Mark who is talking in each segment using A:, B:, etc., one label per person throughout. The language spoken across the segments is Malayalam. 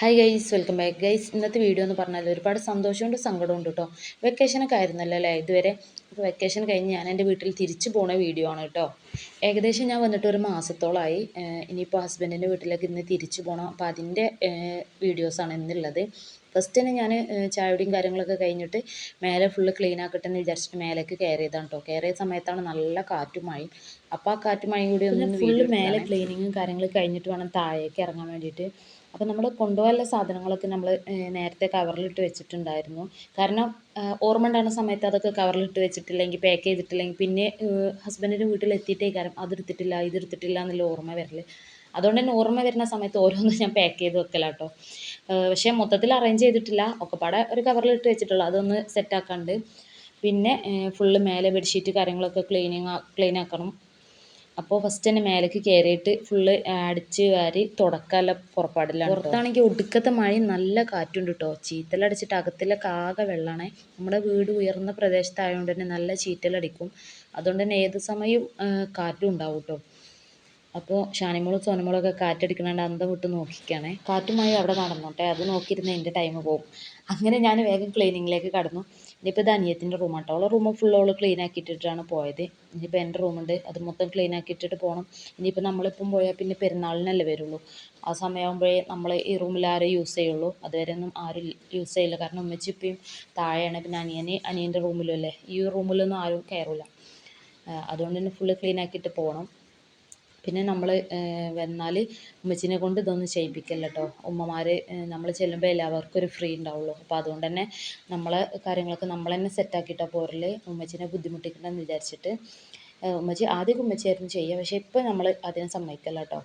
A: Hi guys welcome back guys ഇന്നത്തെ വീഡിയോ എന്ന് പറഞ്ഞാൽ ഒരുപാട് സന്തോഷമുണ്ട് സങ്കടമുണ്ട് കേട്ടോ വെക്കേഷനൊക്കെ ആയിരുന്നല്ലോ അല്ലേ? ഇതുവരെ അപ്പോൾ വെക്കേഷൻ കഴിഞ്ഞ് ഞാൻ എന്റെ വീട്ടിൽ തിരിച്ചു പോണ വീഡിയോ ആണ് കേട്ടോ ഏകദേശം ഞാൻ വന്നിട്ട് ഒരു മാസത്തോളമായി ഇനിയിപ്പോൾ ഹസ്ബൻഡിന്റെ വീട്ടിലേക്ക് ഇന്ന് തിരിച്ചു പോകണം അപ്പോൾ അതിന്റെ വീഡിയോസാണ് ഇന്നുള്ളത്. ഫസ്റ്റ് തന്നെ ഞാൻ ചായയുടെയും കാര്യങ്ങളൊക്കെ കഴിഞ്ഞിട്ട് മേലെ ഫുള്ള് ക്ലീൻ ആക്കട്ടെ എന്ന് വിചാരിച്ചിട്ട് മേലേക്ക് കയറിയതാണ് കേട്ടോ കയറിയ സമയത്താണ് നല്ല കാറ്റും മഴയും. അപ്പോൾ ആ കാറ്റും മഴയും കൂടി ഒന്ന് ഫുള്ള് മേലെ ക്ലീനിങ്ങും കാര്യങ്ങളും കഴിഞ്ഞിട്ട് വേണം താഴേക്ക് ഇറങ്ങാൻ വേണ്ടിയിട്ട്. അപ്പോൾ നമ്മൾ കൊണ്ടുപോകാനുള്ള സാധനങ്ങളൊക്കെ നമ്മൾ നേരത്തെ കവറിലിട്ട് വെച്ചിട്ടുണ്ടായിരുന്നു. കാരണം ഓർമ്മ ഉണ്ടാകുന്ന സമയത്ത് അതൊക്കെ കവറിലിട്ട് വെച്ചിട്ടില്ലെങ്കിൽ പാക്ക് ചെയ്തിട്ടില്ലെങ്കിൽ പിന്നെ ഹസ്ബൻഡിന്റെ വീട്ടിൽ എത്തിയിട്ടേ കാരണം അതെടുത്തിട്ടില്ല ഇതെടുത്തിട്ടില്ല എന്നുള്ള ഓർമ്മ വരൽ അതുകൊണ്ട് തന്നെ ഓർമ്മ വരുന്ന സമയത്ത് ഓരോന്നും ഞാൻ പാക്ക് ചെയ്ത് വെക്കലാട്ടോ. പക്ഷേ മൊത്തത്തിൽ അറേഞ്ച് ചെയ്തിട്ടില്ല. ഒക്കെപ്പാടെ ഒരു കവറിലിട്ട് വെച്ചിട്ടുള്ളൂ. അതൊന്ന് സെറ്റാക്കാണ്ട് പിന്നെ ഫുള്ള് മേലെ ബെഡ്ഷീറ്റ് കാര്യങ്ങളൊക്കെ ക്ലീനിങ് ക്ലീൻ ആക്കണം. അപ്പോൾ ഫസ്റ്റ് തന്നെ മേലേക്ക് കയറിയിട്ട് ഫുള്ള് അടിച്ച് വാരി തുടക്കമല്ല പുറപ്പാടിലാണ് പുറത്താണെങ്കിൽ ഒടുക്കത്തെ മഴയും നല്ല കാറ്റുണ്ട് കേട്ടോ ചീത്തലടിച്ചിട്ട് അകത്തിലൊക്കെ ആകെ വെള്ളമാണ് നമ്മുടെ വീട് ഉയർന്ന പ്രദേശത്തായതുകൊണ്ട് തന്നെ നല്ല ചീറ്റലടിക്കും അതുകൊണ്ട് തന്നെ ഏത് സമയവും കാറ്റും ഉണ്ടാവും കേട്ടോ അപ്പോൾ ഷാനിമോളും സോനമോളൊക്കെ കാറ്റടിക്കണണ്ട് അന്തം വിട്ട് നോക്കിക്കാണേ. കാറ്റുമായി അവിടെ നടന്നോട്ടെ. അത് നോക്കിയിരുന്ന എന്റെ ടൈം പോകും അങ്ങനെ ഞാൻ വേഗം ക്ലീനിങ്ങിലേക്ക് കടന്നു. ഇനിയിപ്പോൾ ഇത് അനിയത്തിന്റെ റൂമാണ് കേട്ടോ അവളെ റൂം ഫുൾ ക്ലീൻ ആക്കിയിട്ടിട്ടാണ് പോയത്. ഇനിയിപ്പോൾ എന്റെ റൂമുണ്ട് അത് മൊത്തം ക്ലീൻ ആക്കിയിട്ടിട്ട് പോകണം ഇനിയിപ്പോൾ നമ്മളിപ്പം പോയാൽ പിന്നെ പെരുന്നാളിനല്ലേ വരുള്ളൂ. ആ സമയമാകുമ്പോഴേ നമ്മൾ ഈ റൂമിൽ യൂസ് ചെയ്യുള്ളൂ. അതുവരെ ഒന്നും ആരും യൂസ് ചെയ്യില്ല. കാരണം ഉമ്മച്ചി ഇപ്പം താഴെയാണ്. പിന്നെ അനിയന് അനിയന്റെ റൂമിലും അല്ലേ? ഈ റൂമിലൊന്നും ആരും കയറില്ല അതുകൊണ്ട് തന്നെ ഫുള്ള് ക്ലീൻ ആക്കിയിട്ട് പോകണം പിന്നെ നമ്മൾ വന്നാൽ ഉമ്മച്ചീനെ കൊണ്ട് ഇതൊന്നും ചെയ്യിപ്പിക്കല്ല കേട്ടോ ഉമ്മമാർ നമ്മൾ ചെല്ലുമ്പോൾ എല്ലാവർക്കും ഒരു ഫ്രീ ഉണ്ടാവുള്ളൂ അപ്പോൾ അതുകൊണ്ട് തന്നെ നമ്മളെ കാര്യങ്ങളൊക്കെ നമ്മൾ തന്നെ സെറ്റാക്കിയിട്ടാണ് പോരൽ ഉമ്മച്ചീനെ ബുദ്ധിമുട്ടിക്കണ്ടെന്ന് വിചാരിച്ചിട്ട് ഉമ്മച്ചി ആദ്യമൊക്കെ ഉമ്മച്ചിയായിരുന്നു ചെയ്യുക പക്ഷേ ഇപ്പോൾ നമ്മൾ അതിനെ സമ്മതിക്കല്ല കേട്ടോ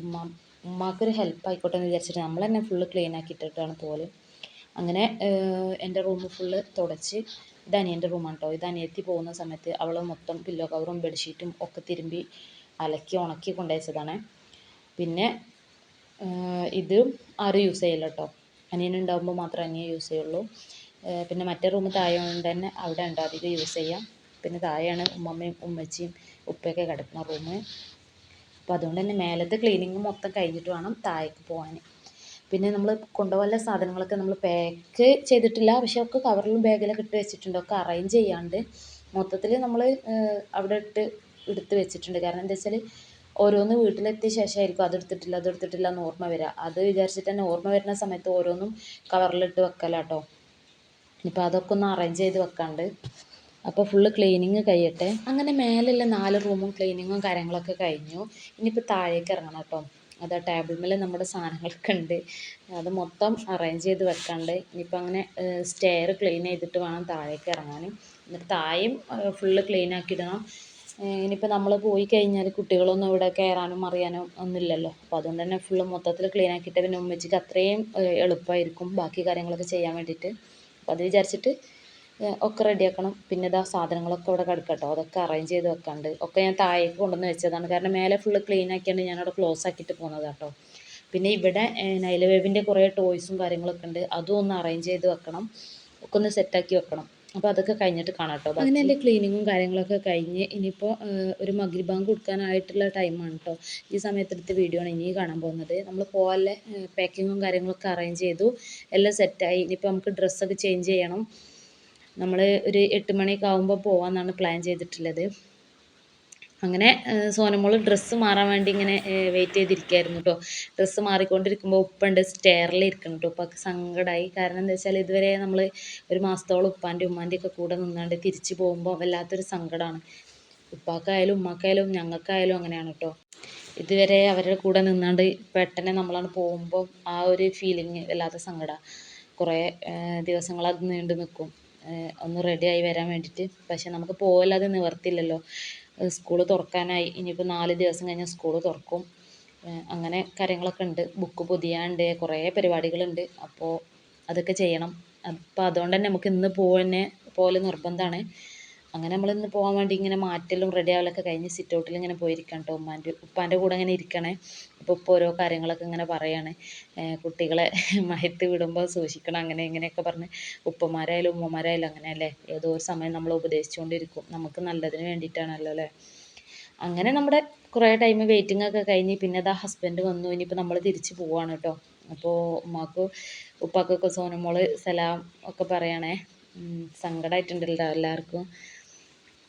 A: ഉമ്മ ഉമ്മാക്കൊരു ഹെൽപ്പ് ആയിക്കോട്ടെ എന്ന് വിചാരിച്ചിട്ട് നമ്മൾ തന്നെ ഫുള്ള് ക്ലീൻ ആക്കിയിട്ടിട്ടാണ് പോൽ അങ്ങനെ എന്റെ റൂം ഫുള്ള് തുടച്ച് ഇത് അനിയന്റെ റൂമാണ് കേട്ടോ ഇത് അനിയത്തി പോകുന്ന സമയത്ത് അവൾ മൊത്തം പില്ലോ കവറും ബെഡ്ഷീറ്റും ഒക്കെ തിരുമ്പി അലക്കി ഉണക്കി കൊണ്ടുവച്ചതാണ്. പിന്നെ ഇത് ആരും യൂസ് ചെയ്യില്ല കേട്ടോ അനിയനുണ്ടാകുമ്പോൾ മാത്രമേ അനിയൻ യൂസ് ചെയ്യുള്ളൂ. പിന്നെ മറ്റേ റൂം താഴെ കൊണ്ട് തന്നെ അവിടെ ഉണ്ട്. അധികം യൂസ് ചെയ്യാം. പിന്നെ താഴെയാണ് ഉമ്മമ്മയും ഉമ്മച്ചിയും ഉപ്പയൊക്കെ കിടക്കുന്ന റൂം അപ്പോൾ അതുകൊണ്ട് തന്നെ മേലത്തെ ക്ലീനിങ് മൊത്തം കഴിഞ്ഞിട്ട് വേണം താഴേക്ക് പോകാൻ. പിന്നെ നമ്മൾ കൊണ്ടുപോകാനുള്ള സാധനങ്ങളൊക്കെ നമ്മൾ പാക്ക് ചെയ്തിട്ടില്ല. പക്ഷേ ഒക്കെ കവറിലും ബാഗിലൊക്കെ ഇട്ട് വെച്ചിട്ടുണ്ട്. ഒക്കെ അറേഞ്ച് ചെയ്യാണ്ട് മൊത്തത്തിൽ നമ്മൾ അവിടെ ഇട്ട് എടുത്ത് വെച്ചിട്ടുണ്ട്. കാരണം എന്താ വെച്ചാൽ ഓരോന്ന് വീട്ടിലെത്തിയ ശേഷമായിരിക്കും അതെടുത്തിട്ടില്ല അതെടുത്തിട്ടില്ല എന്ന് ഓർമ്മ വരിക അത് വിചാരിച്ചിട്ട് തന്നെ ഓർമ്മ വരുന്ന സമയത്ത് ഓരോന്നും കവറിലിട്ട് വെക്കലാട്ടോ ഇനിയിപ്പോൾ അതൊക്കെ ഒന്ന് അറേഞ്ച് ചെയ്ത് വെക്കാണ്ട്. അപ്പോൾ ഫുള്ള് ക്ലീനിങ് കഴിയട്ടെ. അങ്ങനെ മേലെയുള്ള നാല് റൂമും ക്ലീനിങ്ങും കാര്യങ്ങളൊക്കെ കഴിഞ്ഞു. ഇനിയിപ്പോൾ താഴേക്ക് ഇറങ്ങണം കേട്ടോ അത് ടേബിൾ മേലെ നമ്മുടെ സാധനങ്ങളൊക്കെ ഉണ്ട്. അത് മൊത്തം അറേഞ്ച് ചെയ്ത് വെക്കാണ്ട്. ഇനിയിപ്പോൾ അങ്ങനെ സ്റ്റെയർ ക്ലീൻ ചെയ്തിട്ട് വേണം താഴേക്ക് ഇറങ്ങാൻ എന്നിട്ട് താഴെയും ഫുള്ള് ക്ലീൻ ആക്കിയിടണം. ഇനിയിപ്പോൾ നമ്മൾ പോയി കഴിഞ്ഞാൽ കുട്ടികളൊന്നും ഇവിടെ കയറാനും അറിയാനും ഒന്നുമില്ലല്ലോ. അപ്പോൾ അതുകൊണ്ട് തന്നെ ഫുള്ള് മൊത്തത്തിൽ ക്ലീൻ ആക്കിയിട്ട് പിന്നെ ഉമ്മച്ചിക്ക് അത്രയും എളുപ്പമായിരിക്കും ബാക്കി കാര്യങ്ങളൊക്കെ ചെയ്യാൻ വേണ്ടിയിട്ട്. അപ്പോൾ അത് വിചാരിച്ചിട്ട് ഒക്കെ റെഡിയാക്കണം പിന്നെ ഇതാ സാധനങ്ങളൊക്കെ ഇവിടെ കിടക്കട്ടോ. അതൊക്കെ അറേഞ്ച് ചെയ്ത് വെക്കാണ്ട്. ഒക്കെ ഞാൻ താഴേക്ക് കൊണ്ടുവന്ന് വെച്ചതാണ്. കാരണം മേലെ ഫുള്ള് ക്ലീൻ ആക്കിയാണ് ഞാനവിടെ ക്ലോസ് ആക്കിയിട്ട് പോകുന്നത് കേട്ടോ പിന്നെ ഇവിടെ നൈലവേവിന്റെ കുറേ ടോയ്സും കാര്യങ്ങളൊക്കെ ഉണ്ട്. അതും ഒന്ന് അറേഞ്ച് ചെയ്ത് വെക്കണം. ഒക്കെ ഒന്ന് സെറ്റാക്കി വെക്കണം. അപ്പോൾ അതൊക്കെ കഴിഞ്ഞിട്ട് കാണാം കേട്ടോ അങ്ങനെ എന്റെ ക്ലീനിങ്ങും കാര്യങ്ങളൊക്കെ കഴിഞ്ഞ് ഇനിയിപ്പോൾ ഒരു മഗ്രി കൊടുക്കാനായിട്ടുള്ള ടൈമാണ് കേട്ടോ ഈ സമയത്തെടുത്ത് വീഡിയോ ആണ് ഇനി കാണാൻ പോകുന്നത്. നമ്മൾ പോകാനുള്ള പാക്കിങ്ങും കാര്യങ്ങളൊക്കെ അറേഞ്ച് ചെയ്തു. എല്ലാം സെറ്റായി ഇനിയിപ്പോൾ നമുക്ക് ഡ്രസ്സൊക്കെ ചേഞ്ച് ചെയ്യണം. നമ്മൾ ഒരു എട്ട് മണിയൊക്കെ ആകുമ്പോൾ പോകാമെന്നാണ് പ്ലാൻ ചെയ്തിട്ടുള്ളത്. അങ്ങനെ സോനമോൾ ഡ്രസ്സ് മാറാൻ വേണ്ടി ഇങ്ങനെ വെയിറ്റ് ചെയ്തിരിക്കുകയായിരുന്നു കേട്ടോ ഡ്രസ്സ് മാറിക്കൊണ്ടിരിക്കുമ്പോൾ ഉപ്പുണ്ട് സ്റ്റെയറിൽ ഇരിക്കണം കേട്ടോ ഉപ്പൊക്കെ സങ്കടമായി കാരണം എന്താ വെച്ചാൽ ഇതുവരെ നമ്മൾ ഒരു മാസത്തോളം ഉപ്പാന്റെ ഉമ്മാന്റെ ഒക്കെ കൂടെ നിന്നാണ്ട് തിരിച്ചു പോകുമ്പോൾ വല്ലാത്തൊരു സങ്കടമാണ് ഉപ്പാക്കായാലും ഉമ്മാക്കായാലും ഞങ്ങൾക്കായാലും അങ്ങനെയാണ് കേട്ടോ ഇതുവരെ അവരുടെ കൂടെ നിന്നാണ്ട് പെട്ടെന്ന് നമ്മളാണ് പോകുമ്പോൾ ആ ഒരു ഫീലിങ് വല്ലാത്ത സങ്കടമാണ് കുറേ ദിവസങ്ങൾ അത് നീണ്ടു നിൽക്കും ഒന്ന് റെഡിയായി വരാൻ വേണ്ടിയിട്ട് പക്ഷേ നമുക്ക് പോകല്ലാതെ നിവർത്തില്ലല്ലോ സ്കൂൾ തുറക്കാനായി. ഇനിയിപ്പോൾ നാല് ദിവസം കഴിഞ്ഞ് സ്കൂൾ തുറക്കും. അങ്ങനെ കാര്യങ്ങളൊക്കെ ഉണ്ട്. ബുക്ക് പുതിയാണ്ട് കുറേ പരിപാടികളുണ്ട്. അപ്പോൾ അതൊക്കെ ചെയ്യണം. അപ്പോൾ അതുകൊണ്ട് തന്നെ നമുക്ക് ഇന്ന് പോകുന്നത് പോലെ നിർബന്ധമാണ് അങ്ങനെ നമ്മൾ ഇന്ന് പോകാൻ വേണ്ടി ഇങ്ങനെ മാറ്റലും റെഡി ആവലൊക്കെ കഴിഞ്ഞ് സിറ്റ് ഔട്ടിൽ ഇങ്ങനെ പോയിരിക്കണം കേട്ടോ ഉമ്മാന്റെ ഉപ്പാന്റെ കൂടെ ഇങ്ങനെ ഇരിക്കണേ. അപ്പോൾ ഉപ്പ ഓരോ കാര്യങ്ങളൊക്കെ ഇങ്ങനെ പറയാണ്. കുട്ടികളെ മയത്ത് വിടുമ്പോൾ സൂക്ഷിക്കണം അങ്ങനെ ഇങ്ങനെയൊക്കെ പറഞ്ഞ്. ഉപ്പമാരായാലും ഉമ്മമാരായാലും അങ്ങനെയല്ലേ? ഏതോ ഒരു സമയം നമ്മൾ ഉപദേശിച്ചുകൊണ്ടിരിക്കും. നമുക്ക് നല്ലതിന് വേണ്ടിയിട്ടാണല്ലോ അല്ലേ? അങ്ങനെ നമ്മുടെ കുറേ ടൈം വെയിറ്റിംഗ് ഒക്കെ കഴിഞ്ഞ് പിന്നെ അതാ ഹസ്ബൻഡ് വന്നു. ഇനിയിപ്പോൾ നമ്മൾ തിരിച്ച് പോവാണ് കേട്ടോ
B: അപ്പോൾ ഉമ്മാക്ക് ഉപ്പാക്കൊക്കെ സോനമോൾ സലാം ഒക്കെ പറയണേ. സങ്കടമായിട്ടുണ്ടല്ലോ എല്ലാവർക്കും.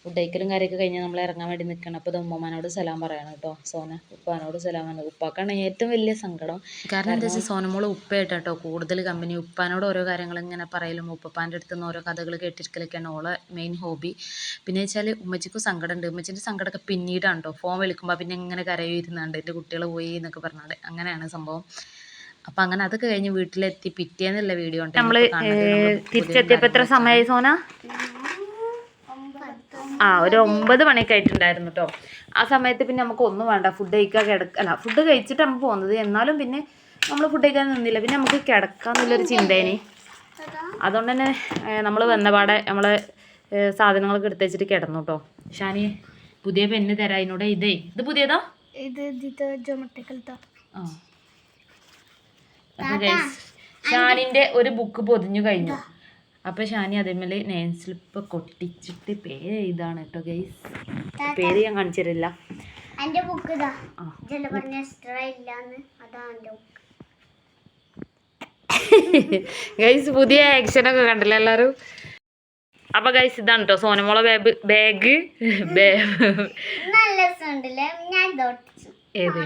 B: ഫുഡ് കഴിക്കലും കാര്യമൊക്കെ കഴിഞ്ഞ് നമ്മൾ ഇറങ്ങാൻ വേണ്ടി നിൽക്കണം അപ്പോൾ ഇത് ഉമ്മമാനോട് സലാം പറയണം കേട്ടോ സോന ഉപ്പാനോട് സലാം പറഞ്ഞു ഉപ്പാക്കാണ് ഏറ്റവും വലിയ സങ്കടം. കാരണം എന്താ വെച്ചാൽ സോനമോൾ ഉപ്പയായിട്ട് കേട്ടോ കൂടുതൽ കമ്പനി. ഉപ്പാനോട് ഓരോ കാര്യങ്ങൾ ഇങ്ങനെ പറയലും ഉപ്പാന്റെ അടുത്ത് നിന്ന് ഓരോ കഥകൾ കേട്ടിരിക്കലൊക്കെയാണ് ഓളെ മെയിൻ ഹോബി പിന്നെ വെച്ചാൽ ഉമ്മച്ചിക്കും സങ്കടമുണ്ട് ഉമ്മച്ചിന്റെ സങ്കടമൊക്കെ പിന്നീടാണ് കേട്ടോ ഫോൺ വിളിക്കുമ്പോൾ പിന്നെ ഇങ്ങനെ കരയിരുന്നുണ്ട് എന്റെ കുട്ടികൾ പോയി എന്നൊക്കെ പറഞ്ഞാൽ അങ്ങനെയാണ് സംഭവം. അപ്പൊ അങ്ങനെ അതൊക്കെ കഴിഞ്ഞ് വീട്ടിലെത്തി. പിറ്റേന്നുള്ള വീഡിയോ ഉണ്ട്
A: നമ്മൾ തിരിച്ചെത്തിയപ്പോ എത്ര സമയമായി സോന? ആ ഒരു ഒമ്പത് മണിയൊക്കെ ആയിട്ടുണ്ടായിരുന്നു കേട്ടോ ആ സമയത്ത് പിന്നെ നമുക്ക് ഒന്നും വേണ്ട. ഫുഡ് കഴിക്കാൻ കിടക്ക അല്ല ഫുഡ് കഴിച്ചിട്ട് നമുക്ക് പോകുന്നത്. എന്നാലും പിന്നെ നമ്മൾ ഫുഡ് കഴിക്കാൻ നിന്നില്ല. പിന്നെ നമുക്ക് കിടക്കാന്നുള്ളൊരു ചിന്തേനെ. അതുകൊണ്ട് തന്നെ നമ്മൾ വന്നപാടെ നമ്മളെ സാധനങ്ങളൊക്കെ എടുത്ത് വെച്ചിട്ട് കിടന്നു കേട്ടോ ഷാനി പുതിയ പെണ്ണ് തരാം. അതിനോട് ഇതേ. ഇത് പുതിയതാ? ഷാനിന്റെ ഒരു ബുക്ക് പൊതിഞ്ഞു കഴിഞ്ഞു. അപ്പൊ ഷാനി അതേമേലെ നെയിം സ്ലിപ്പ് കൊട്ടിച്ചിട്ട് പേര് ഇതാണ് കേട്ടോ ഗൈസ് പേര് ഞാൻ കാണിച്ചിട്ടില്ല
C: എന്റെ ബുക്ക് ഇതാ.
A: ആ.
C: ജല പറഞ്ഞ എക്സ്ട്രാ ഇല്ലാന്ന്. അതാ ബുക്ക്
A: ഗൈസ് പുതിയ ആക്ഷൻ ഒക്കെ കണ്ടില്ല എല്ലാരും? അപ്പൊ ഗൈസ് ഇതാണ് കേട്ടോ സോനമോള ബാഗ് ബാഗ്
C: നല്ല
A: ഏത്?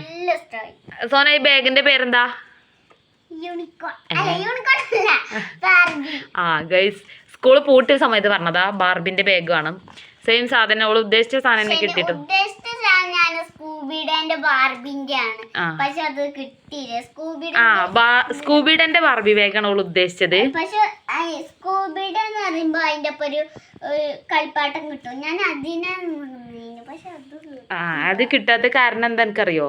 A: സോന ഈ ബാഗിന്റെ പേരെന്താ
C: യൂണിക്കോൺ അല്ല യൂണിക്കോൺ അല്ല ബാർബി
A: ആ ഗൈസ് സ്കൂൾ പൂട്ടിയ സമയത്ത് പറഞ്ഞതാ ബാർബിന്റെ ബാഗ് ആണ് സെയിം സാധനം അവൾ ഉദ്ദേശിച്ച സാധനം തന്നെ ബാ സ്കൂബിഡന്റെ ബാർബി ബാഗാണ് അവൾ ഉദ്ദേശിച്ചത്.
C: പക്ഷെ സ്കൂബിഡ് എന്ന് പറയുമ്പോ അതിന്റെ ഒപ്പം ഒരു കളിപ്പാട്ടം കിട്ടും. ഞാൻ അതിനെ പക്ഷെ അത്
A: ആ അത് കിട്ടാത്ത കാരണം എന്താ എനിക്കറിയോ?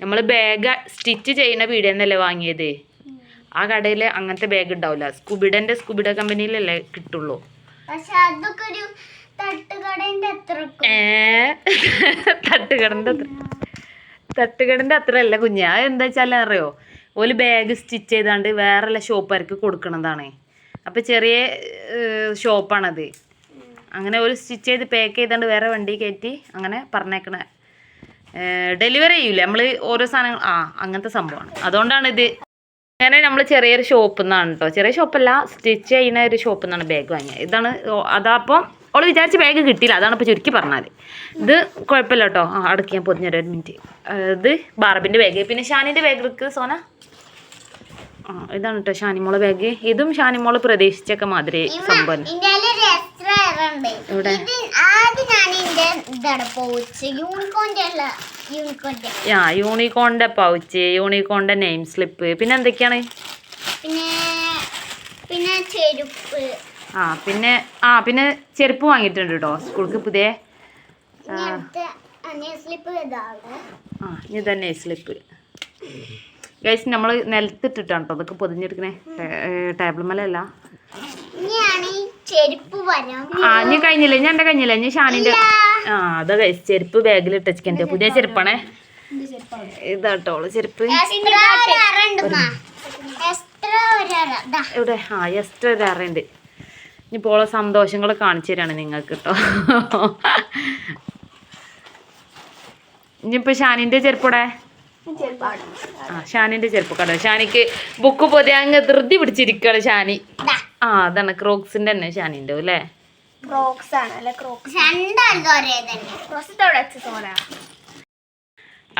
A: നമ്മൾ ബാഗ് സ്റ്റിച്ച് ചെയ്യുന്ന പീടിയെന്നല്ലേ വാങ്ങിയത്? ആ കടയിൽ അങ്ങനത്തെ ബാഗ് ഉണ്ടാവില്ല സ്കൂബിഡന്റെ സ്കൂബിഡ കമ്പനിയിലല്ലേ കിട്ടുള്ളൂ.
C: തട്ടുകടന്റെ അത്ര
A: അത്ര. അല്ല കുഞ്ഞ്. അത് എന്താ വെച്ചാൽ അറിയോ? ഒരു ബാഗ് സ്റ്റിച്ച് ചെയ്താണ്ട് വേറെ ഷോപ്പുകാർക്ക് കൊടുക്കണതാണ്. അപ്പൊ ചെറിയ ഷോപ്പാണത് അങ്ങനെ ഒരു സ്റ്റിച്ച് ചെയ്ത് പാക്ക് ചെയ്താണ്ട് വേറെ വണ്ടി കയറ്റി അങ്ങനെ പറഞ്ഞേക്കണ ഡെലിവറി ചെയ്യൂലേ? നമ്മൾ ഓരോ സാധനങ്ങൾ ആ അങ്ങനത്തെ സംഭവമാണ്. അതുകൊണ്ടാണ് ഇത് അങ്ങനെ നമ്മൾ ചെറിയൊരു ഷോപ്പിൽ നിന്നാണ് കേട്ടോ ചെറിയ ഷോപ്പല്ല സ്റ്റിച്ച് ചെയ്യുന്ന ഒരു ഷോപ്പിൽ നിന്നാണ് ബാഗ് വാങ്ങിയത് ഇതാണ് അതപ്പോൾ അതാപ്പം അവൾ വിചാരിച്ച ബാഗ് കിട്ടിയില്ല. അതാണ് ഇപ്പോൾ ചുരുക്കി പറഞ്ഞാൽ ഇത് കുഴപ്പമില്ല കേട്ടോ ആ അടുക്കി ഞാൻ പൊതിഞ്ഞൊരു ഒരു മിനിറ്റ് ഇത് ബാർബിന്റെ ബാഗ് പിന്നെ ഷാനിന്റെ ബാഗ് എടുക്ക് സോന. ആ ഇതാണ് കേട്ടോ ഷാനിമോളെ ബാഗ് ഇതും ഷാനിമോൾ പ്രതീക്ഷിച്ചൊക്കെ മാതിരി സംഭവം.
C: ഇവിടെ ആദ്യം ഞാൻ യൂണിക്കോണിന്റെ
A: പൗച്ച് യൂണിക്കോണിന്റെ നെയിം സ്ലിപ്പ് പിന്നെ എന്തൊക്കെയാണ്?
C: പിന്നെ പിന്നെ ചെരുപ്പ്.
A: ആ പിന്നെ ആ പിന്നെ ചെരുപ്പ് വാങ്ങിയിട്ടുണ്ട് കേട്ടോ സ്കൂൾക്ക് പുതിയ. ആ. ഇത് തന്നെ സ്ലിപ്പ് ഗൈസ് നമ്മൾ നിലത്തിട്ടിട്ടാണ് കേട്ടോ അതൊക്കെ പൊതിഞ്ഞെടുക്കണേ. ടേബിൾ
C: മലയല്ല
A: ആ ഇനി കഴിഞ്ഞില്ലേ? ഞാൻ എന്റെ കഴിഞ്ഞില്ല? ഇനി ഷാനിന്റെ ആ അതാ ചെരുപ്പ് ബാഗിൽ ഇട്ടച്ചിട്ടുണ്ട് പുതിയ ചെരുപ്പാണേ. ഇതാട്ടോൾ ചെരുപ്പ്. ഇവിടെ ആ എക്സ്ട്രാ ഒരു അറയുണ്ട് ഇനിയിപ്പോൾ ഓളെ സന്തോഷങ്ങൾ കാണിച്ചു തരാണ് നിങ്ങൾക്ക് കേട്ടോ ഇനിയിപ്പോൾ ഷാനിന്റെ ചെരുപ്പൂടെ? ആ ഷാനിന്റെ ചെരുപ്പ് കട ഷാനിക്ക് ബുക്ക് പൊതിയാങ്ങ് ധൃതി പിടിച്ചിരിക്കുകയാണ് ഷാനി.
C: ദാ.
A: ആ അതാണ് ക്രോക്സിന്റെ തന്നെ ഷാനിന്റെ അല്ലേ
C: ക്രോക്സ് ആണ് അല്ല ക്രോക്സ് രണ്ടാണ് ഒരേ തന്നെ. ക്രോക്സ്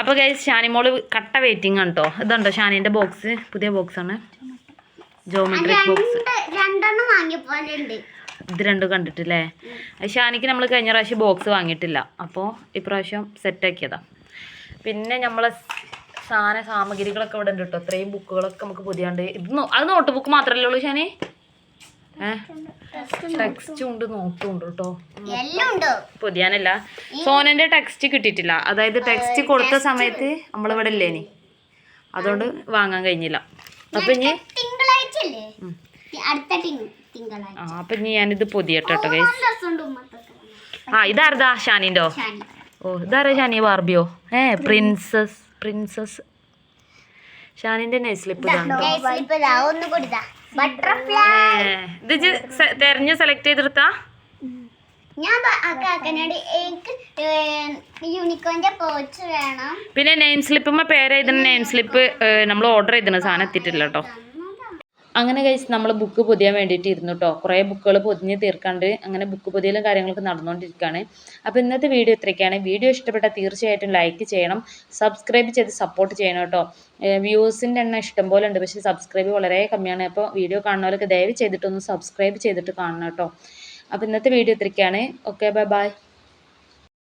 A: അപ്പോൾ ഗൈസ് ഷാനിമോൾ കട്ട വെയിറ്റിംഗ് ആണ് കേട്ടോ ഇതുണ്ടോ ഷാനിന്റെ ബോക്സ് പുതിയ ബോക്സ് ആണ്. ജോമെട്രിക് ബോക്സ്
C: രണ്ട് വാങ്ങിയ പോലെ ഉണ്ട്.
A: ഇത് രണ്ടും കണ്ടിട്ടില്ലേ? ഷാനിക്ക് നമ്മൾ കഴിഞ്ഞ പ്രാവശ്യം ബോക്സ് വാങ്ങിയിട്ടില്ല. അപ്പോൾ ഇപ്രാവശ്യം സെറ്റാക്കിയതാ പിന്നെ നമ്മളെ സാധന സാമഗ്രികളൊക്കെ ഇവിടെ ഉണ്ട് കേട്ടോ അത്രയും ബുക്കുകളൊക്കെ നമുക്ക് പുതിയാണ്ട്. ഇത് അത് നോട്ട് ബുക്ക് മാത്രമല്ലേ ഉള്ളൂ ഷാനി? ടെക്സ്റ്റും ഉണ്ട് നോട്ടും ഉണ്ട് കേട്ടോ.
C: എല്ലാം ഉണ്ട്
A: പൊതിയാനല്ല സോനന്റെ ടെക്സ്റ്റ് കിട്ടിയിട്ടില്ല. അതായത് ടെക്സ്റ്റ് കൊടുത്ത സമയത്ത് നമ്മളിവിടെ ഇല്ലേനി അതുകൊണ്ട് വാങ്ങാൻ കഴിഞ്ഞില്ല. അപ്പൊ ഇനി ആ അപ്പൊ ഇനി ഞാനിത് പൊതിയട്ടോ ആ ഇതാരതാ? ഷാനിന്റെ
C: ഷാനി
A: ഓ ഇതാരാ ഷാനി? ബാർബിയോ? ഏ പ്രിൻസസ് പ്രിൻസസ്. ഷാനിന്റെ നെയ്സ്ലിപ്പ് ഇതാണ്
C: സ്ലിപ്പ് ഇതാ
A: തെരഞ്ഞ് സെലക്ട് ചെയ്തെടുത്താ?
C: ഞാൻ കാക്കനോട് എനിക്ക് യൂണിക്കോന്റെ പോച്ച് വേണം.
B: പിന്നെ നെയിം സ്ലിപ്പുമ്മ പേര് എഴുതുന്ന നെയിം സ്ലിപ്പ് നമ്മൾ ഓർഡർ ചെയ്തിരുന്ന സാധനം എത്തിയിട്ടില്ല കേട്ടോ
A: അങ്ങനെ കഴിച്ച് നമ്മൾ ബുക്ക് പൊതിയാൻ വേണ്ടിയിട്ട് ഇരുന്നു കേട്ടോ കുറേ ബുക്കുകൾ പൊതിഞ്ഞ് തീർക്കാണ്ട് അങ്ങനെ ബുക്ക് പൊതിയലും കാര്യങ്ങളൊക്കെ നടന്നുകൊണ്ടിരിക്കുകയാണ് അപ്പോൾ ഇന്നത്തെ വീഡിയോ ഇത്രയൊക്കെയാണ്. വീഡിയോ ഇഷ്ടപ്പെട്ടാൽ തീർച്ചയായിട്ടും ലൈക്ക് ചെയ്യണം. സബ്സ്ക്രൈബ് ചെയ്ത് സപ്പോർട്ട് ചെയ്യണം കേട്ടോ വ്യൂസിന്റെ എണ്ണം ഇഷ്ടം പോലെ ഉണ്ട്. പക്ഷേ സബ്സ്ക്രൈബ് വളരെ കമ്മിയാണ്. അപ്പോൾ വീഡിയോ കാണുന്നവരൊക്കെ ദയവ് ചെയ്തിട്ടൊന്ന് സബ്സ്ക്രൈബ് ചെയ്തിട്ട് കാണണം കേട്ടോ അപ്പോൾ ഇന്നത്തെ വീഡിയോ ഇത്രയൊക്കെയാണ്. Okay bye by